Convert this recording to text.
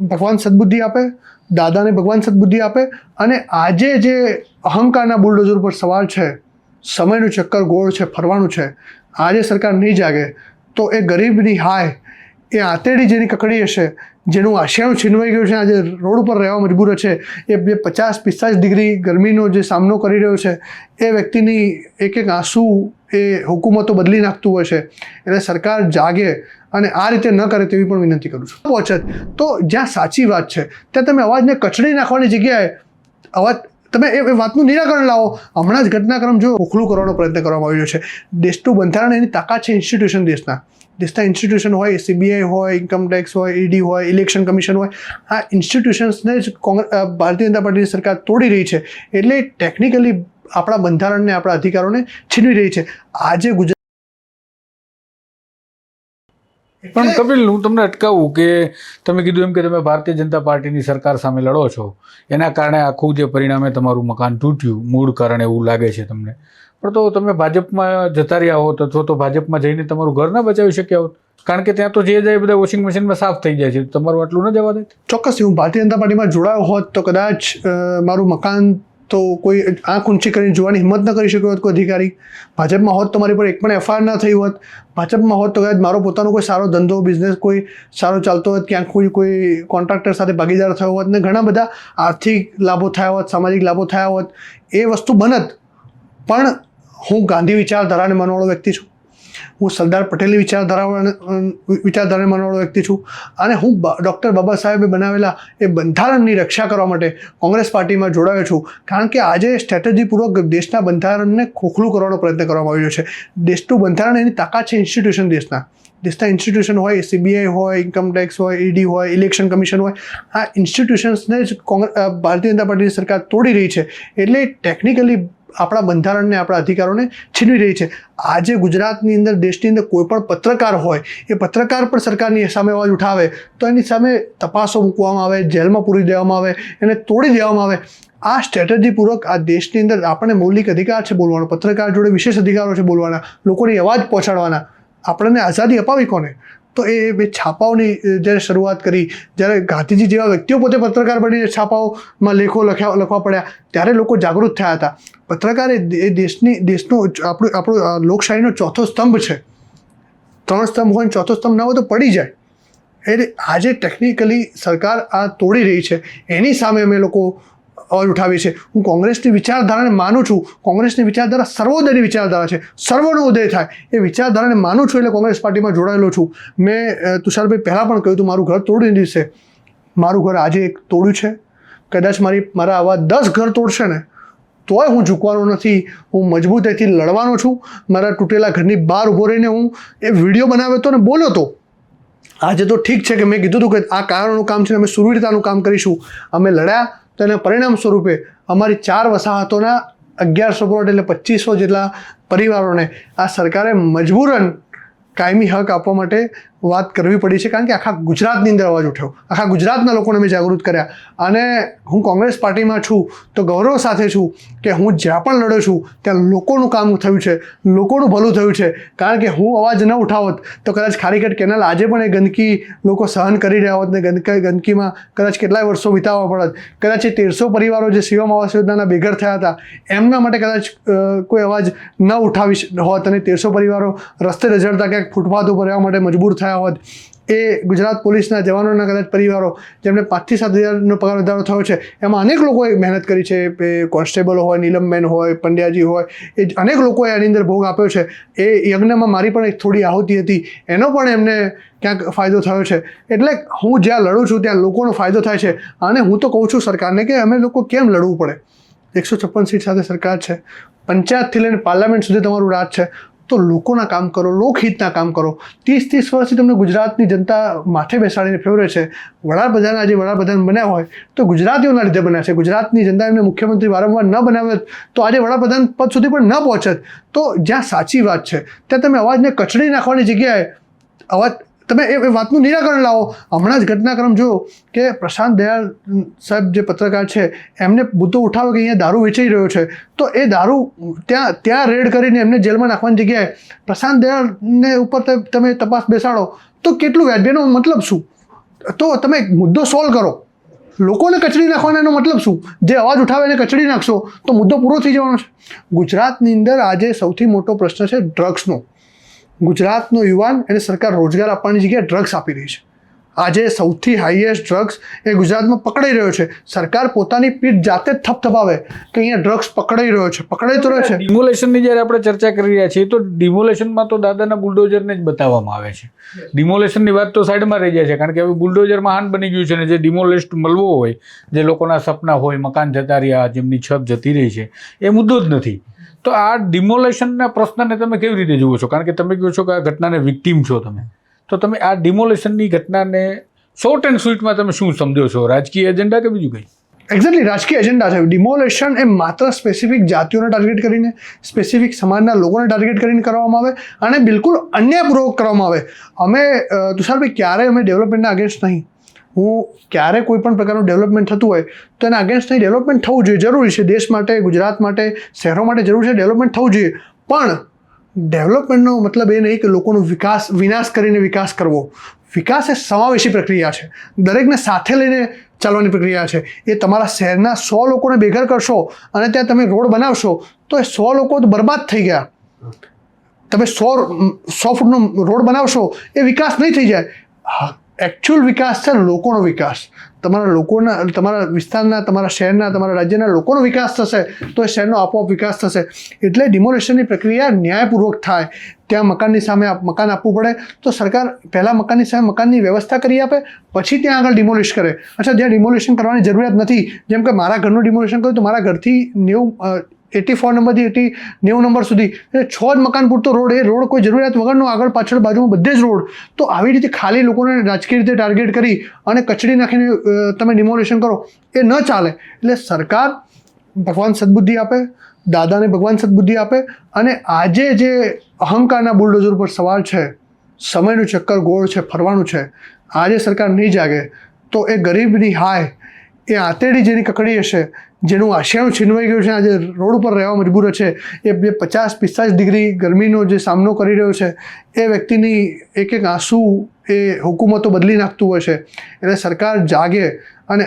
ભગવાન સદબુદ્ધિ આપે, દાદાને ભગવાન સદબુદ્ધિ આપે અને આજે જે અહંકારના બુલડોઝર પર સવાલ છે, સમયનું ચક્કર ગોળ છે, ફરવાનું છે, આજે સરકાર નહીં જાગે, તો એ ગરીબની હાય એ આંતેડી જેની કકડી હશે, જેનું આશિયાનું છીનવાઈ ગયું છે, આજે રોડ ઉપર રહેવા મજબૂર છે, એ બે પચાસ પિસ્તાલીસ ડિગ્રી ગરમીનો જે સામનો કરી રહ્યો છે, એ વ્યક્તિની એક એક આંસુ એ હુકુમતો બદલી નાખતું હોય છે, એટલે સરકાર જાગે અને આ રીતે ન કરે તેવી પણ વિનંતી કરું છું. પહોંચત તો જ્યાં સાચી વાત છે, ત્યાં તમે અવાજને કચડી નાખવાની જગ્યાએ અવાજ, તમે એ વાતનું નિરાકરણ લાવો. હમણાં જ ઘટનાક્રમ જો ઉખલું કરવાનો પ્રયત્ન કરવામાં આવ્યો છે. દેશનું બંધારણ એની તાકાત છે ઇન્સ્ટિટ્યુશન દેશના. દેશના ઇન્સ્ટિટ્યુશન હોય સીબીઆઈ હોય ઇન્કમટેક્સ હોય ઈડી હોય ઇલેક્શન કમિશન હોય, આ ઇન્સ્ટિટ્યુશન્સને જ ભારતીય જનતા પાર્ટીની સરકાર તોડી રહી છે. એટલે ટેકનિકલી આપણા બંધારણને, આપણા અધિકારોને છીનવી રહી છે. આજે ગુજરાત પણ કપિલ, હું તમને અટકાવું કે તમે કીધું એમ કે તમે ભારતીય જનતા પાર્ટીની સરકાર સામે લડો છો. એના કારણે આખું જે પરિણામે તમારું મકાન તૂટ્યું, મૂળ કારણ એવું લાગે છે તમને. પણ તો તમે ભાજપમાં જતા રહ્યા હોત અથવા તો ભાજપમાં જઈને તમારું ઘર ના બચાવી શક્યા હોત. કારણ કે ત્યાં તો જે જાય બધા વોશિંગ મશીનમાં સાફ થઈ જાય છે. તમારું આટલું ન જવા દે. ચોક્કસ, હું ભારતીય જનતા પાર્ટીમાં જોડાયો હોત તો કદાચ મારું મકાન તો કોઈ આંખ ઊંચી કરીને જોવાની હિંમત ન કરી શક્યો હોત કોઈ અધિકારી. ભાજપમાં હોત તો મારી પર એક પણ એફઆઈઆર ન થઈ હોત. ભાજપમાં હોત તો કદાચ મારો પોતાનો કોઈ સારો ધંધો બિઝનેસ કોઈ સારો ચાલતો હોત, ક્યાંક કોઈ કોઈ કોન્ટ્રાક્ટર સાથે ભાગીદાર થયો હોત ને ઘણા બધા આર્થિક લાભો થયા હોત, સામાજિક લાભો થયા હોત. એ વસ્તુ બનત. પણ હું ગાંધી વિચારધારાને માનવાળો વ્યક્તિ છું. હું સરદાર પટેલની વિચારધારા વિચારધારાને માનવાળો વ્યક્તિ છું. અને હું ડૉક્ટર બાબા સાહેબે બનાવેલા એ બંધારણની રક્ષા કરવા માટે કોંગ્રેસ પાર્ટીમાં જોડાયો છું. કારણ કે આજે સ્ટ્રેટેજીપૂર્વક દેશના બંધારણને ખોખલું કરવાનો પ્રયત્ન કરવામાં આવ્યો છે. દેશનું બંધારણ એની તાકાત છે ઇન્સ્ટિટ્યુશન દેશના. દેશના ઇન્સ્ટિટ્યુશન હોય સીબીઆઈ હોય ઇન્કમ ટેક્સ હોય ઈડી હોય ઇલેક્શન કમિશન હોય. આ ઇન્સ્ટિટ્યુશન્સને જ કોંગ્રેસ ભારતીય જનતા પાર્ટીની સરકાર તોડી રહી છે. એટલે ટેકનિકલી આપણા બંધારણને, આપણા અધિકારોને છીનવી રહી છે. આજે ગુજરાતની અંદર, દેશની અંદર કોઈ પણ પત્રકાર હોય, એ પત્રકાર પણ સરકારની સામે અવાજ ઉઠાવે, તો એની સામે તપાસો મૂકવામાં આવે, જેલમાં પૂરી દેવામાં આવે, એને તોડી દેવામાં આવે. આ સ્ટ્રેટેજીપૂર્વક આ દેશની અંદર આપણને મૌલિક અધિકાર છે બોલવાનો, પત્રકાર જોડે વિશેષ અધિકારો છે બોલવાના, લોકોની અવાજ પહોંચાડવાના. આપણને આઝાદી અપાવી કોને? તો એ બે છાપાઓની જ્યારે શરૂઆત કરી, જ્યારે ગાંધીજી જેવા વ્યક્તિઓ પોતે પત્રકાર બનીને છાપાઓમાં લેખો લખ્યા, લખવા પડ્યા, ત્યારે લોકો જાગૃત થયા હતા. પત્રકાર એ દેશની, દેશનો આપણું આપણું લોકશાહીનો ચોથો સ્તંભ છે. ત્રણ સ્તંભ હોય ચોથો સ્તંભ ના હોય તો પડી જાય. એટલે આજે ટેકનિકલી સરકાર આ તોડી રહી છે. એની સામે અમે લોકો અવાજ ઉઠાવી છે હું કોંગ્રેસની વિચારધારાને માનું છું. કોંગ્રેસની વિચારધારા સર્વોદયની વિચારધારા છે. સર્વનો ઉદય થાય. એ વિચારધારાને માનું છું એટલે કોંગ્રેસ પાર્ટીમાં જોડાયેલો છું. મેં તુષારભાઈ પહેલાં પણ કહ્યું હતું, મારું ઘર તોડી દિવસે મારું ઘર આજે એક તોડ્યું છે. કદાચ મારી, મારા આવા દસ ઘર તોડશે ને, તોય હું ઝૂકવાનો નથી. હું મજબૂતાઈથી લડવાનો છું. મારા તૂટેલા ઘરની બહાર ઊભો રહીને હું એ વીડિયો બનાવ્યો હતો ને, બોલ્યો હતો. આજે તો ઠીક છે કે મેં કીધું હતું કે આ કારણનું કામ છે અમે સુરવીરતાનું કામ કરીશું. અમે લડ્યા. તો એના પરિણામ સ્વરૂપે અમારી ચાર વસાહતોના અગિયારસો કરોડ એટલે પચીસો જેટલા પરિવારોને આ સરકારે મજબૂરન કાયમી હક આપવા માટે વાત કરવી પડી છે કારણ કે આખા ગુજરાતની અંદર અવાજ ઉઠ્યો. આખા ગુજરાતના લોકોને મેં જાગૃત કર્યા. અને હું કોંગ્રેસ પાર્ટીમાં છું તો ગૌરવ સાથે છું કે હું જ્યાં પણ લડ્યો છું, ત્યાં લોકોનું કામ થયું છે, લોકોનું ભલું થયું છે. કારણ કે હું અવાજ ન ઉઠાવત તો કદાચ ખારીકટ કેનાલ આજે પણ એ ગંદકી લોકો સહન કરી રહ્યા હોત ને ગંદકી, ગંદકીમાં કદાચ કેટલાય વર્ષો વિતાવવા પડત. કદાચ એ તેરસો પરિવારો જે શિવમ આવાસ યોજનાના બેઘર થયા હતા, એમના માટે કદાચ કોઈ અવાજ ન ઉઠાવી હોત અને તેરસો પરિવારો રસ્તે રઝળતા ક્યાંક ફૂટપાથ ઉપર રહેવા માટે મજબૂર થયા હોત એ ગુજરાત પોલીસના જવાનોના કદાચ પરિવારો જેમને પાંચથી સાત હજારનો પગાર વધારો થયો છે, એમાં અનેક લોકોએ મહેનત કરી છે. કોન્સ્ટેબલ હોય, નીલમબેન હોય, પંડ્યાજી હોય, એ અનેક લોકોએ આની અંદર ભોગ આપ્યો છે. એ યજ્ઞમાં મારી પણ એક થોડી આહુતિ હતી. એનો પણ એમને ક્યાંક ફાયદો થયો છે. એટલે હું જ્યાં લડું છું, ત્યાં લોકોનો ફાયદો થાય છે. અને હું તો કહું છું સરકારને કે અમે લોકો કેમ લડવું પડે? એકસો છપ્પન સીટ સાથે સરકાર છે. પંચાયતથી લઈને પાર્લામેન્ટ સુધી તમારું રાજ છે. તો લોકોના કામ કરો, લોકહિતના કામ કરો. ત્રીસ ત્રીસ વર્ષથી તમને ગુજરાતની જનતા માથે બેસાડીને ફેવરે છે. વડાપ્રધાન આજે વડાપ્રધાન બન્યા હોય તો ગુજરાતીઓના લીધે બન્યા છે. ગુજરાતની જનતા એમને મુખ્યમંત્રી વારંવાર ન બનાવ્યો તો આજે વડાપ્રધાન પદ સુધી પણ ન પહોંચત તો જ્યાં સાચી વાત છે, ત્યાં તમે અવાજને કચડી નાખવાની જગ્યાએ અવાજ તમે એ વાતનું નિરાકરણ લાવો. હમણાં જ ઘટનાક્રમ જો કે પ્રશાંત દયાળ સાહેબ જે પત્રકાર છે, એમને મુદ્દો ઉઠાવ્યો કે અહીંયા દારૂ વેચાઈ રહ્યો છે. તો એ દારૂ ત્યાં ત્યાં રેડ કરીને એમને જેલમાં નાખવાની જગ્યાએ પ્રશાંત દયાળને ઉપર તમે તપાસ બેસાડો. તો કેટલું વ્યાજબીનો મતલબ શું? તો તમે મુદ્દો સોલ્વ કરો. લોકોને કચડી નાખવાનો એનો મતલબ શું? જે અવાજ ઉઠાવે એને કચડી નાખશો, તો મુદ્દો પૂરો થઈ જવાનો છે. ગુજરાતની અંદર આજે સૌથી મોટો પ્રશ્ન છે ડ્રગ્સનો ગુજરાતનો યુવાન એને સરકાર રોજગાર આપવાની જગ્યાએ ડ્રગ્સ આપી રહી છે. આજે સૌથી હાઈએસ્ટ ડ્રગ્સ એ ગુજરાતમાં પકડાઈ રહ્યો છે. સરકાર પોતાની પીઠ જાતે જ થપથપાવે કે અહીંયા ડ્રગ્સ પકડાઈ રહ્યો છે. પકડાઈ તો રહ્યો છે. ડિમોલેશનની જ્યારે આપણે ચર્ચા કરી રહ્યા છીએ તો ડિમોલેશનમાં તો દાદાના બુલડોઝરને જ બતાવવામાં આવે છે. ડિમોલેશનની વાત તો સાઈડમાં રહી જાય છે કારણ કે હવે બુલડોઝર મહાન બની ગયું છે ને જે ડિમોલેસ્ટ મળવો હોય, જે લોકોના સપના હોય, મકાન જતા રહ્યા, જેમની છત જતી રહી છે, એ મુદ્દો જ નથી. તો આ ડિમોલેશનના પ્રશ્નને તમે કેવી રીતે જુઓ છો? કારણ કે તમે કહો છો કે આ ઘટનાને વિક્ટીમ છો તમે. તો તમે આ ડિમોલેશનની ઘટનાને શોર્ટ એન્ડ સ્વીટમાં તમે શું સમજો છો? રાજકીય એજન્ડા કે બીજું કંઈ? એક્ઝેક્ટલી રાજકીય એજન્ડા છે. ડિમોલેશન એ માત્ર સ્પેસિફિક જાતિઓને ટાર્ગેટ કરીને સ્પેસિફિક સમાજના લોકોને ટાર્ગેટ કરીને કરવામાં આવે અને બિલકુલ અન્યાયપૂર્વક કરવામાં આવે. અમે તુષારભાઈ, ક્યારેય અમે ડેવલપમેન્ટના અગેન્સ્ટ નહીં. હું ક્યારે કોઈ પણ પ્રકારનું ડેવલપમેન્ટ થતું હોય, તો એના અગેન્સ્ટ નહીં. ડેવલપમેન્ટ થવું જોઈએ. જરૂરી છે. દેશ માટે, ગુજરાત માટે, શહેરો માટે જરૂર છે. ડેવલપમેન્ટ થવું જોઈએ. પણ ડેવલપમેન્ટનો મતલબ એ નહીં કે લોકોનો વિકાસ, વિનાશ કરીને વિકાસ કરવો. વિકાસ એ સમાવેશી પ્રક્રિયા છે. દરેકને સાથે લઈને ચાલવાની પ્રક્રિયા છે. એ તમારા શહેરના સો લોકોને ભેગા કરશો અને ત્યાં તમે રોડ બનાવશો, તો એ સો લોકો તો બરબાદ થઈ ગયા. તમે સો સો ફૂટનો રોડ બનાવશો, એ વિકાસ નહીં થઈ જાય. એકચ્યુઅલ વિકાસ છે લોકોનો વિકાસ. તમારા લોકોના, તમારા વિસ્તારના, તમારા શહેરના, તમારા રાજ્યના લોકોનો વિકાસ થશે તો એ શહેરનો આપોઆપ વિકાસ થશે. એટલે ડિમોલેશનની પ્રક્રિયા ન્યાયપૂર્વક થાય. ત્યાં મકાનની સામે મકાન આપવું પડે. તો સરકાર પહેલાં મકાનની સામે મકાનની વ્યવસ્થા કરી આપે, પછી ત્યાં આગળ ડિમોલિશ કરે. અચ્છા, જ્યાં ડિમોલિશન કરવાની જરૂરિયાત નથી, જેમ કે મારા ઘરનું ડિમોલિશન કર્યું, તો મારા ઘરથી નેવું એટી ફોર નંબરથી એટી નેવું નંબર સુધી. છ જ મકાન પૂરતો રોડ એ રોડ કોઈ જરૂરિયાત વગરનો આગળ પાછળ બાજુમાં બધે જ રોડ. તો આવી રીતે ખાલી લોકોને રાજકીય રીતે ટાર્ગેટ કરી અને કચડી નાખીને તમે ડિમોલેશન કરો. એ ન ચાલે. એટલે સરકાર ભગવાન સદબુદ્ધિ આપે, દાદાને ભગવાન સદબુદ્ધિ આપે અને આજે જે અહંકારના બુલડોઝર પર સવાલ છે, સમયનું ચક્કર ગોળ છે, ફરવાનું છે, આજે સરકાર નહીં જાગે, તો એ ગરીબની હાય એ આંતેડી જેની કકડી હશે, જેનું આશિયાનું છીનવાઈ ગયું છે, આજે રોડ ઉપર રહેવા મજબૂર છે, એ બે પચાસ પિસ્તાલીસ ડિગ્રી ગરમીનો જે સામનો કરી રહ્યો છે, એ વ્યક્તિની એક એક આંસુ એ હુકુમતો બદલી નાખતું હોય છે. એટલે સરકાર જાગે અને